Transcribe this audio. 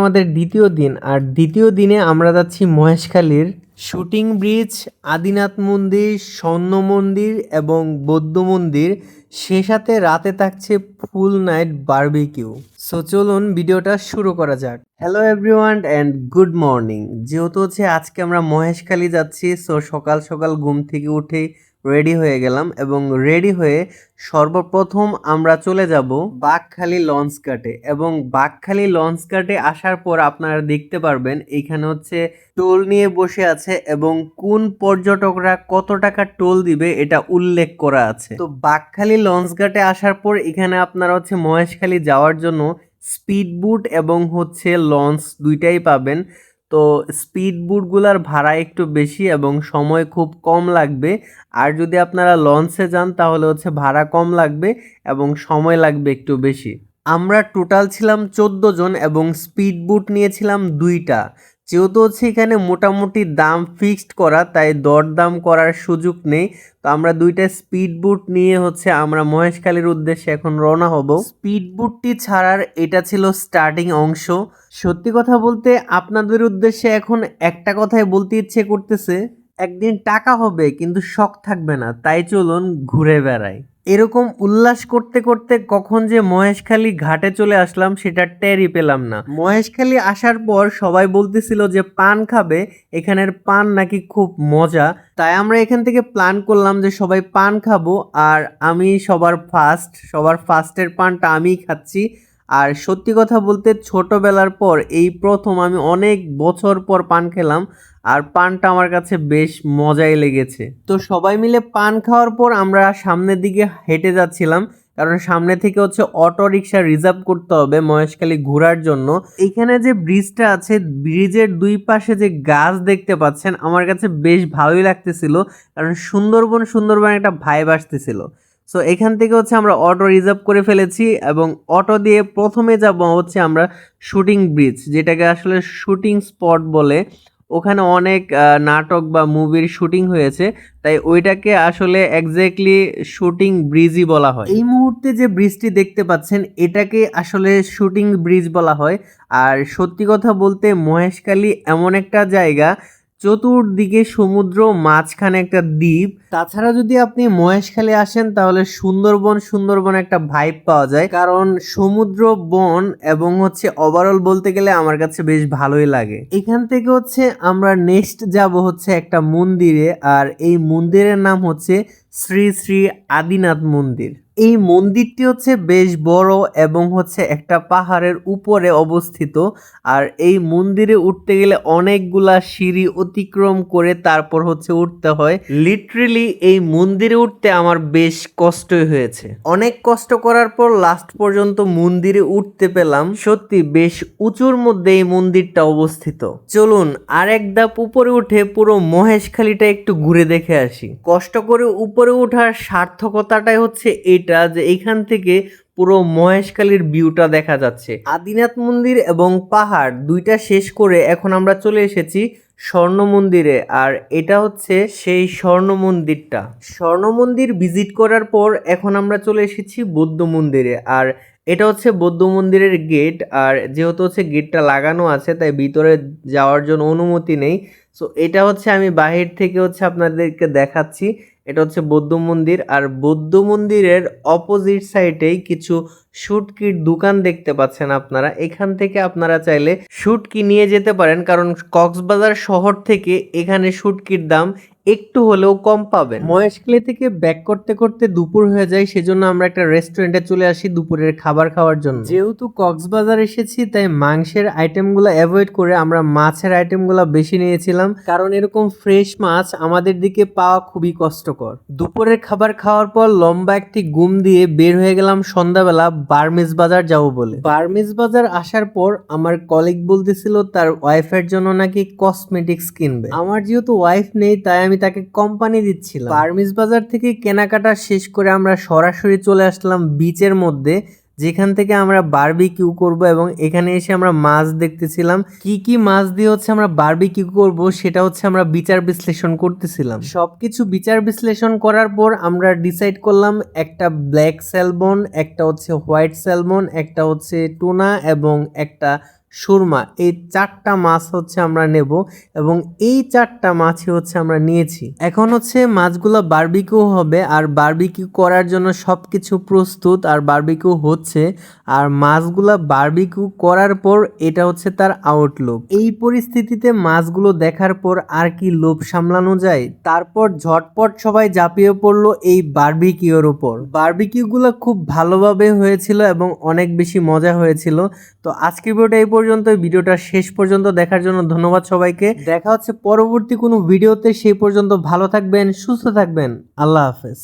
আমাদের দ্বিতীয় দিন, আর দ্বিতীয় দিনে আমরা যাচ্ছি মহেশখালীর শুটিং ব্রিজ, আদিনাথ মন্দির, স্বর্ণ মন্দির এবং বৌদ্ধ মন্দির। সে সাথে রাতে থাকছে ফুল নাইট বার্বিকিউ। সো চলুন ভিডিওটা শুরু করা যাক। Hello everyone and good morning যেহেতু হচ্ছে আজকে আমরা মহেশখালী যাচ্ছি সো সকাল সকাল ঘুম থেকে উঠেই রেডি হয়ে গেলাম এবং রেডি হয়ে সর্বপ্রথম আমরা চলে যাব বাঘখালী লঞ্চ ঘাটে এবং বাঘখালি লঞ্চ ঘাটে আসার পর আপনারা দেখতে পারবেন এখানে হচ্ছে টোল নিয়ে বসে আছে এবং কোন পর্যটকরা কত টাকা টোল দিবে এটা উল্লেখ করা আছে। তো বাঘখালী লঞ্চ ঘাটে আসার পর এখানে আপনারা হচ্ছে মহেশখালী যাওয়ার জন্য স্পিড বুট এবং হচ্ছে লঞ্চ দুইটাই পাবেন। তো স্পিড বুটগুলার ভাড়া একটু বেশি এবং সময় খুব কম লাগবে। আর যদি আপনারা লঞ্চে যান, তাহলে হচ্ছে ভাড়া কম লাগবে এবং সময় লাগবে একটু বেশি। আমরা টোটাল ছিলাম চোদ্দ জন এবং স্পিড বুট নিয়েছিলাম দুইটা। যেহেতু হচ্ছে এখানে মোটামুটি দাম ফিক্সড করা, তাই দরদাম করার সুযোগ নেই। তো আমরা দুইটা স্পিড বুট নিয়ে হচ্ছে আমরা মহেশখালীর উদ্দেশ্যে এখন রওনা হব। স্পিড বুটটি ছাড়ার এটা ছিল স্টার্টিং অংশ। সত্যি কথা বলতে আপনাদের উদ্দেশ্যে এখন একটা কথাই বলতে ইচ্ছে করতেছে একদিন টাকা হবে, কিন্তু শখ থাকবে না, তাই চলুন ঘুরে বেড়াই। এরকম উল্লাস করতে করতে কখন যে মহেশখালী ঘাটে চলে আসলাম, সেটা টেরই পেলাম না। মহেশখালী আসার পর সবাই বলতেছিল যে পান খাবে, এখানের পান নাকি খুব মজা। তাই আমরা এখান থেকে প্ল্যান করলাম যে সবাই পান খাব, আর আমি সবার ফার্স্ট সবার ফার্স্টের পানটা আমিই খাচ্ছি। আর সত্যি কথা বলতে ছোটবেলার পর এই প্রথম আমি অনেক বছর পর পান খেলাম আর পানটা আমার কাছে বেশ মজাই লেগেছে। তো সবাই মিলে পান খাওয়ার পর আমরা সামনের দিকে হেঁটে যাচ্ছিলাম কারণ সামনে থেকে হচ্ছে অটো রিক্সা রিজার্ভ করতে হবে মহেশখালী ঘোরার জন্য। এখানে যে ব্রিজটা আছে, ব্রিজের দুই পাশে যে গাছ দেখতে পাচ্ছেন, আমার কাছে বেশ ভালোই লাগতেছিল কারণ সুন্দরবন সুন্দরবন একটা ভাইব আসতেছিল। সো এখান থেকে হচ্ছে আমরা অটো রিজার্ভ করে ফেলেছি এবং অটো দিয়ে প্রথমে যাব হচ্ছে আমরা শুটিং ব্রিজ যেটাকে আসলে শুটিং স্পট বলে। ওখানে অনেক নাটক বা মুভির শুটিং হয়েছে, তাই ওইটাকে আসলে এক্স্যাক্টলি শুটিং ব্রিজই বলা হয়। এই মুহূর্তে যে ব্রিজটি দেখতে পাচ্ছেন, এটাকে আসলে শুটিং ব্রিজ বলা হয়। আর সত্যি কথা বলতে মহেশখালী এমন একটা জায়গা চতুর্দিকে সমুদ্র, মাঝখানে একটা দ্বীপ। তাছাড়া যদি আপনি মহেশখালী আসেন, তাহলে সুন্দরবন সুন্দরবন একটা ভাইব পাওয়া যায়। কারণ সমুদ্র, বন এবং হচ্ছে ওভারঅল বলতে গেলে আমার কাছে বেশ ভালোই লাগে। এখান থেকে হচ্ছে আমরা নেক্সট যাব হচ্ছে একটা মন্দিরে। আর এই মন্দিরের নাম হচ্ছে শ্রী শ্রী আদিনাথ মন্দির। এই মন্দিরটি হচ্ছে বেশ বড় এবং হচ্ছে একটা পাহাড়ের উপরে অবস্থিত। আর এই মন্দিরে উঠতে গেলে অনেকগুলা সিঁড়ি অতিক্রম করে তারপর হচ্ছে উঠতে হয়। লিটারেলি এই মন্দিরে উঠতে আমার বেশ কষ্টই হয়েছে। অনেক কষ্ট করার পর লাস্ট পর্যন্ত মন্দিরে উঠতে পেলাম। সত্যি বেশ উঁচুর মধ্যে এই মন্দিরটা অবস্থিত। চলুন আর এক ধাপ উপরে উঠে পুরো মহেশখালীটা একটু ঘুরে দেখে আসি। কষ্ট করে উপরে ওঠার সার্থকতাটাই হচ্ছে এটা। যে এখান থেকে পুরো মহেশখালীর ভিউটা দেখা যাচ্ছে। আদিনাথ মন্দির এবং পাহাড় দুইটা শেষ করে এখন আমরা চলে এসেছি স্বর্ণ মন্দিরে আর এটা হচ্ছে সেই স্বর্ণ মন্দিরটা। স্বর্ণ মন্দির ভিজিট করার পর এখন আমরা চলে এসেছি বৌদ্ধ মন্দিরে আর এটা হচ্ছে বৌদ্ধ মন্দিরের গেট আর যেহেতু হচ্ছে গেটটা লাগানো আছে তাই ভিতরে যাওয়ার জন্য অনুমতি নেই। সো এটা হচ্ছে আমি বাহির থেকে হচ্ছে আপনাদেরকে দেখাচ্ছি। এটা হচ্ছে বৌদ্ধ মন্দির, আর বৌদ্ধ মন্দিরের অপোজিট সাইডেই কিছু শুটকির দোকান দেখতে পাচ্ছেন আপনারা। এখান থেকে আপনারা চাইলে শুটকি নিয়ে যেতে পারেন, কারণ কক্সবাজার শহর থেকে এখানে শুটকির দাম একটু হলেও কম পাবেন। মহেশখালী থেকে ব্যাক করতে করতে দুপুর হয়ে যায় সেজন্য আমরা একটা রেস্টুরেন্টে চলে আসি দুপুরের খাবার খাওয়ার জন্য। যেহেতু কক্সবাজার এসেছি তাই মাংসের আইটেমগুলো অ্যাভয়েড করে আমরা মাছের আইটেমগুলো বেশি নিয়েছিলাম। কারণ এরকম ফ্রেশ মাছ আমাদের দিকে পাওয়া খুবই কষ্টকর। দুপুরের খাবার খাওয়ার পর লম্বা একটি গুম দিয়ে বের হয়ে গেলাম সন্ধ্যাবেলা বার্মিজ বাজার যাব বলে। বার্মিজ বাজার আসার পর আমার কলিগ বলতেছিল তার ওয়াইফের জন্য নাকি কসমেটিক্স কিনবে? আমার যেহেতু ওয়াইফ নেই তাই আমি তাকে কোম্পানি দিচ্ছিলাম। বার্মিজ বাজার থেকে কেনাকাটা শেষ করে আমরা সরাসরি চলে আসলাম বিচের মধ্যে, যেখান থেকে আমরা বার্বি কিউ করব এবং এখানে এসে আমরা মাছ দেখতেছিলাম। কি কি মাছ দিয়ে হচ্ছে আমরা বার্বি কিউ করব সেটা হচ্ছে আমরা বিচার বিশ্লেষণ করতেছিলাম। সবকিছু বিচার বিশ্লেষণ করার পর আমরা ডিসাইড করলাম একটা ব্ল্যাক স্যালমন একটা হচ্ছে হোয়াইট স্যালমন একটা হচ্ছে টুনা এবং একটা সুরমা, এই চারটা মাছ হচ্ছে আমরা নেব এবং এই চারটা মাছই হচ্ছে আমরা নিয়েছি। এখন হচ্ছে মাছগুলো বারবিকিউ হবে আর বারবিকিউ করার জন্য সব কিছু প্রস্তুত আর বারবিকিউ হচ্ছে। আর মাছগুলো বার্বিকিউ করার পর এটা হচ্ছে তার আউটলুক এই পরিস্থিতিতে মাছগুলো দেখার পর আর কি লোভ সামলানো যায়? তারপর ঝটপট সবাই ঝাঁপিয়ে পড়ল এই বারবিকিউর উপর। বারবিকিউগুলো খুব ভালোভাবে হয়েছিল এবং অনেক বেশি মজা হয়েছিল। তো আজকের ভিডিওটা এই পর্যন্ত ভিডিওটা শেষ পর্যন্ত দেখার জন্য ধন্যবাদ সবাইকে। দেখা হচ্ছে পরবর্তী কোনো ভিডিওতে, সেই পর্যন্ত ভালো থাকবেন, সুস্থ থাকবেন। আল্লাহ হাফেজ।